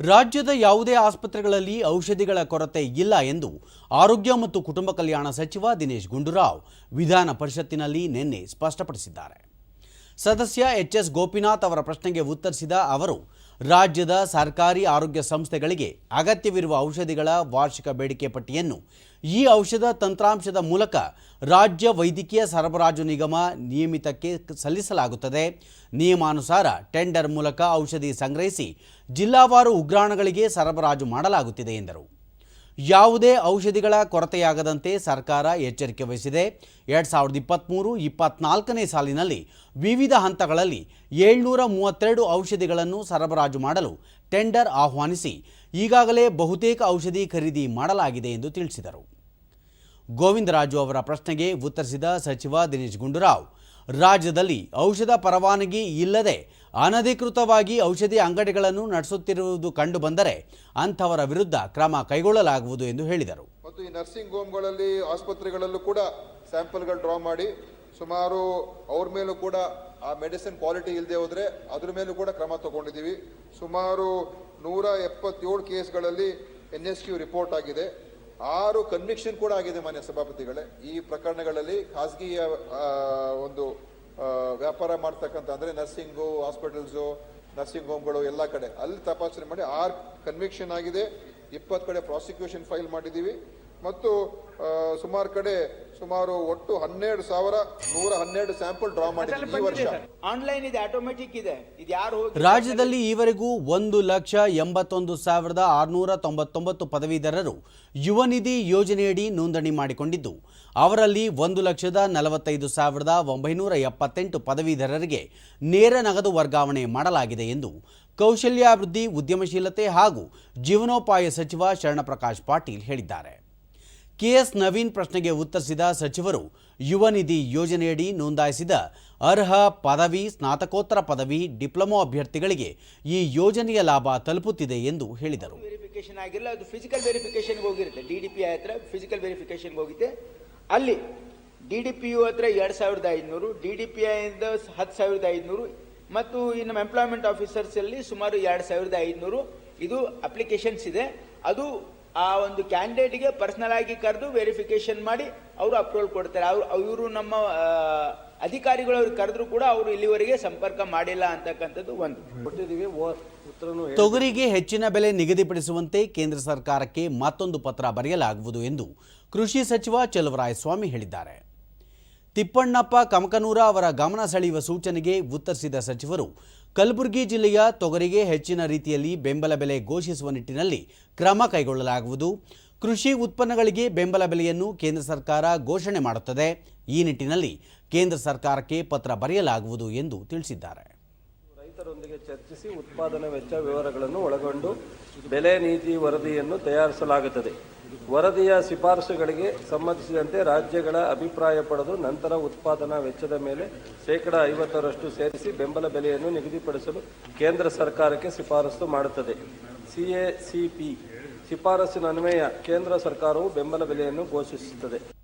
ರಾಜ್ಯದ ಯಾವುದೇ ಆಸ್ಪತ್ರೆಗಳಲ್ಲಿ ಔಷಧಿಗಳ ಕೊರತೆ ಇಲ್ಲ ಎಂದು ಆರೋಗ್ಯ ಮತ್ತು ಕುಟುಂಬ ಕಲ್ಯಾಣ ಸಚಿವ ದಿನೇಶ್ ಗುಂಡೂರಾವ್ ವಿಧಾನ ಪರಿಷತ್ತಿನಲ್ಲಿ ನಿನ್ನೆ ಸ್ಪಷ್ಟಪಡಿಸಿದ್ದಾರೆ. ಸದಸ್ಯ ಎಚ್ ಎಸ್ ಗೋಪಿನಾಥ್ ಅವರ ಪ್ರಶ್ನೆಗೆ ಉತ್ತರಿಸಿದ ಅವರು, ರಾಜ್ಯದ ಸರ್ಕಾರಿ ಆರೋಗ್ಯ ಸಂಸ್ಥೆಗಳಿಗೆ ಅಗತ್ಯವಿರುವ ಔಷಧಿಗಳ ವಾರ್ಷಿಕ ಬೇಡಿಕೆ ಪಟ್ಟಿಯನ್ನು ಈ ಔಷಧ ತಂತ್ರಾಂಶದ ಮೂಲಕ ರಾಜ್ಯ ವೈದ್ಯಕೀಯ ಸರಬರಾಜು ನಿಗಮ ನಿಯಮಿತಕ್ಕೆ ಸಲ್ಲಿಸಲಾಗುತ್ತದೆ. ನಿಯಮಾನುಸಾರ ಟೆಂಡರ್ ಮೂಲಕ ಔಷಧಿ ಸಂಗ್ರಹಿಸಿ ಜಿಲ್ಲಾವಾರು ಉಗ್ರಾಣಗಳಿಗೆ ಸರಬರಾಜು ಮಾಡಲಾಗುತ್ತಿದೆ ಎಂದರು. ಯಾವುದೇ ಔಷಧಿಗಳ ಕೊರತೆಯಾಗದಂತೆ ಸರ್ಕಾರ ಎಚ್ಚರಿಕೆ ವಹಿಸಿದೆ. ಎರಡು ಸಾವಿರದ ಇಪ್ಪತ್ತ್ಮೂರು ಇಪ್ಪತ್ನಾಲ್ಕನೇ ಸಾಲಿನಲ್ಲಿ ವಿವಿಧ ಹಂತಗಳಲ್ಲಿ ಏಳ್ನೂರ ಮೂವತ್ತೆರಡು ಔಷಧಿಗಳನ್ನು ಸರಬರಾಜು ಮಾಡಲು ಟೆಂಡರ್ ಆಹ್ವಾನಿಸಿ, ಈಗಾಗಲೇ ಬಹುತೇಕ ಔಷಧಿ ಖರೀದಿ ಮಾಡಲಾಗಿದೆ ಎಂದು ತಿಳಿಸಿದರು. ಗೋವಿಂದರಾಜು ಅವರ ಪ್ರಶ್ನೆಗೆ ಉತ್ತರಿಸಿದ ಸಚಿವ ದಿನೇಶ್ ಗುಂಡೂರಾವ್, ರಾಜ್ಯದಲ್ಲಿ ಔಷಧ ಪರವಾನಗಿ ಇಲ್ಲದೆ ಅನಧಿಕೃತವಾಗಿ ಔಷಧಿ ಅಂಗಡಿಗಳನ್ನು ನಡೆಸುತ್ತಿರುವುದು ಕಂಡುಬಂದರೆ ಅಂಥವರ ವಿರುದ್ಧ ಕ್ರಮ ಕೈಗೊಳ್ಳಲಾಗುವುದು ಎಂದು ಹೇಳಿದರು. ಮತ್ತು ಈ ನರ್ಸಿಂಗ್ ಹೋಮ್ಗಳಲ್ಲಿ ಆಸ್ಪತ್ರೆಗಳಲ್ಲೂ ಕೂಡ ಸ್ಯಾಂಪಲ್ಗಳು ಡ್ರಾ ಮಾಡಿ ಸುಮಾರು ಅವ್ರ ಮೇಲೂ ಕೂಡ ಆ ಮೆಡಿಸಿನ್ ಕ್ವಾಲಿಟಿ ಇಲ್ಲದೆ ಹೋದರೆ ಅದ್ರ ಮೇಲೂ ಕೂಡ ಕ್ರಮ ತಗೊಂಡಿದ್ದೀವಿ. ಸುಮಾರು ನೂರ ಎಪ್ಪತ್ತೇಳು ಕೇಸ್ಗಳಲ್ಲಿ ಎನ್ ಎಸ್ ಕ್ಯೂ ರಿಪೋರ್ಟ್ ಆಗಿದೆ. ಆರು ಕನ್ವಿಕ್ಷನ್ ಕೂಡ ಆಗಿದೆ ಮಾನ್ಯ ಸಭಾಪತಿಗಳೇ. ಈ ಪ್ರಕರಣಗಳಲ್ಲಿ ಖಾಸಗಿಯ ಒಂದು ವ್ಯಾಪಾರ ಮಾಡ್ತಕ್ಕಂಥ ಅಂದರೆ ನರ್ಸಿಂಗು ಹಾಸ್ಪಿಟಲ್ಸು ನರ್ಸಿಂಗ್ ಹೋಮ್ಗಳು ಎಲ್ಲ ಕಡೆ. ಅಲ್ಲಿ ತಪಾಸಣೆ ಮಾಡಿ ಆರು ಕನ್ವಿಕ್ಷನ್ ಆಗಿದೆ. ಇಪ್ಪತ್ತು ಕಡೆ ಪ್ರಾಸಿಕ್ಯೂಷನ್ ಫೈಲ್ ಮಾಡಿದ್ದೀವಿ. ಮತ್ತು ಸುಮಾರು ಕಡೆ ಸುಮಾರು ಒಟ್ಟು ಹನ್ನೆರಡು ಸಾವಿರ ನೂರ ಹನ್ನೆರಡು ಸ್ಯಾಂಪಲ್ ಡ್ರಾ ಮಾಡಿದ್ದೀವಿ ಈ ವರ್ಷ. ಆನ್ಲೈನ್ ಇದೆ ಆಟೋಮೆಟಿಕ್ ಇದೆ. ಇದು ಯಾರು ಹೋಗಿ ರಾಜ್ಯದಲ್ಲಿ ಈವರೆಗೂ ಒಂದು ಲಕ್ಷ ಎಂಬತ್ತೊಂದು ಸಾವಿರದ ಆರುನೂರ ತೊಂಬತ್ತೊಂಬತ್ತು ಪದವೀಧರರು ಯುವ ನಿಧಿ ಯೋಜನೆಯಡಿ ನೋಂದಣಿ ಮಾಡಿಕೊಂಡಿದ್ದು. ಅವರಲ್ಲಿ ಒಂದು ಲಕ್ಷದ ನಲವತ್ತೈದು ಸಾವಿರದ ಒಂಬೈನೂರ ಎಪ್ಪತ್ತೆಂಟು ಪದವೀಧರರಿಗೆ ನೇರ ನಗದು ವರ್ಗಾವಣೆ ಮಾಡಲಾಗಿದೆ ಎಂದು ಕೌಶಲ್ಯಾಭಿವೃದ್ಧಿ ಉದ್ಯಮಶೀಲತೆ ಹಾಗೂ ಜೀವನೋಪಾಯ ಸಚಿವ ಶರಣಪ್ರಕಾಶ್ ಪಾಟೀಲ್ ಹೇಳಿದ್ದಾರೆ. ಕೆಎಸ್ ನವೀನ್ ಪ್ರಶ್ನೆಗೆ ಉತ್ತರಿಸಿದ ಸಚಿವರು, ಯುವ ನಿಧಿ ಯೋಜನೆಯಡಿ ನೋಂದಾಯಿಸಿದ ಅರ್ಹ ಪದವಿ, ಸ್ನಾತಕೋತ್ತರ ಪದವಿ, ಡಿಪ್ಲೊಮಾ ಅಭ್ಯರ್ಥಿಗಳಿಗೆ ಈ ಯೋಜನೆಯ ಲಾಭ ತಲುಪುತ್ತಿದೆ ಎಂದು ಹೇಳಿದರು. ವೆರಿಫಿಕೇಶನ್ ಆಗಿಲ್ಲ, ಅದು ಫಿಸಿಕಲ್ ವೆರಿಫಿಕೇಶನ್ಗೆ ಹೋಗಿರುತ್ತೆ. ಡಿ ಡಿ ಪಿ ಹತ್ರ ಫಿಸಿಕಲ್ ವೆರಿಫಿಕೇಶನ್ಗೆ ಹೋಗಿದೆ ಅಲ್ಲಿ ಡಿ ಡಿ ಪಿ ಯು ಹತ್ರ ಎರಡು ಸಾವಿರದ ಐದುನೂರು ಡಿ ಡಿ ಪಿ ಐಯಿಂದ ಹತ್ತು ಸಾವಿರದ ಐದುನೂರು ಮತ್ತು ಇನ್ನು ಎಂಪ್ಲಾಯ್ಮೆಂಟ್ ಆಫೀಸರ್ಸ್ ಅಲ್ಲಿ ಸುಮಾರು ಎರಡು ಸಾವಿರದ ಐದುನೂರು. ಇದು ಅಪ್ಲಿಕೇಶನ್ಸ್ ಇದೆ. ಅದು ಆ ಒಂದು ಕ್ಯಾಂಡಿಡೇಟ್ಗೆ ಪರ್ಸನಲ್ ಆಗಿ ಕರೆದು ವೆರಿಫಿಕೇಶನ್ ಮಾಡಿ ಅವರು ಅಪ್ರೂವಲ್ ಕೊಡ್ತಾರೆ. ಅವರು ಇವರು ನಮ್ಮ ಅಧಿಕಾರಿಗಳು ಅವ್ರಿಗೆ ಕರೆದ್ರು ಕೂಡ ಅವರು ಇಲ್ಲಿವರೆಗೆ ಸಂಪರ್ಕ ಮಾಡಿಲ್ಲ ಅಂತಕ್ಕಂಥದ್ದು ಒಂದು. ತೊಗರಿಗೆ ಹೆಚ್ಚಿನ ಬೆಲೆ ನಿಗದಿಪಡಿಸುವಂತೆ ಕೇಂದ್ರ ಸರ್ಕಾರಕ್ಕೆ ಮತ್ತೊಂದು ಪತ್ರ ಬರೆಯಲಾಗುವುದು ಎಂದು ಕೃಷಿ ಸಚಿವ ಚಲುವರಾಯಸ್ವಾಮಿ ಹೇಳಿದ್ದಾರೆ. ತಿಪ್ಪಣ್ಣಪ್ಪ ಕಮಕನೂರ ಅವರ ಗಮನ ಸೆಳೆಯುವ ಸೂಚನೆಗೆ ಉತ್ತರಿಸಿದ ಸಚಿವರು, ಕಲಬುರಗಿ ಜಿಲ್ಲೆಯ ತೊಗರಿಗೆ ಹೆಚ್ಚಿನ ರೀತಿಯಲ್ಲಿ ಬೆಂಬಲ ಬೆಲೆ ಘೋಷಿಸುವ ನಿಟ್ಟಿನಲ್ಲಿ ಕ್ರಮ ಕೈಗೊಳ್ಳಲಾಗುವುದು. ಕೃಷಿ ಉತ್ಪನ್ನಗಳಿಗೆ ಬೆಂಬಲ ಬೆಲೆಯನ್ನು ಕೇಂದ್ರ ಸರ್ಕಾರ ಘೋಷಣೆ ಮಾಡುತ್ತದೆ. ಈ ನಿಟ್ಟಿನಲ್ಲಿ ಕೇಂದ್ರ ಸರ್ಕಾರಕ್ಕೆ ಪತ್ರ ಬರೆಯಲಾಗುವುದು ಎಂದು ತಿಳಿಸಿದ್ದಾರೆ. ರೈತರೊಂದಿಗೆ ಚರ್ಚಿಸಿ ಉತ್ಪಾದನಾ ವೆಚ್ಚ ವಿವರಗಳನ್ನು ಒಳಗೊಂಡು ಬೆಲೆ ನೀತಿ ವರದಿಯನ್ನು ತಯಾರಿಸಲಾಗುತ್ತದೆ. ವರದಿಯ ಶಿಫಾರಸುಗಳಿಗೆ ಸಂಬಂಧಿಸಿದಂತೆ ರಾಜ್ಯಗಳ ಅಭಿಪ್ರಾಯ ಪಡೆದು ನಂತರ ಉತ್ಪಾದನಾ ವೆಚ್ಚದ ಮೇಲೆ ಶೇಕಡ ಐವತ್ತರಷ್ಟು ಸೇರಿಸಿ ಬೆಂಬಲ ಬೆಲೆಯನ್ನು ನಿಗದಿಪಡಿಸಲು ಕೇಂದ್ರ ಸರ್ಕಾರಕ್ಕೆ ಶಿಫಾರಸು ಮಾಡುತ್ತದೆ. ಸಿಎಸಿಪಿ ಶಿಫಾರಸಿನ ಅನ್ವಯ ಕೇಂದ್ರ ಸರ್ಕಾರವು ಬೆಂಬಲ ಬೆಲೆಯನ್ನು ಘೋಷಿಸುತ್ತದೆ.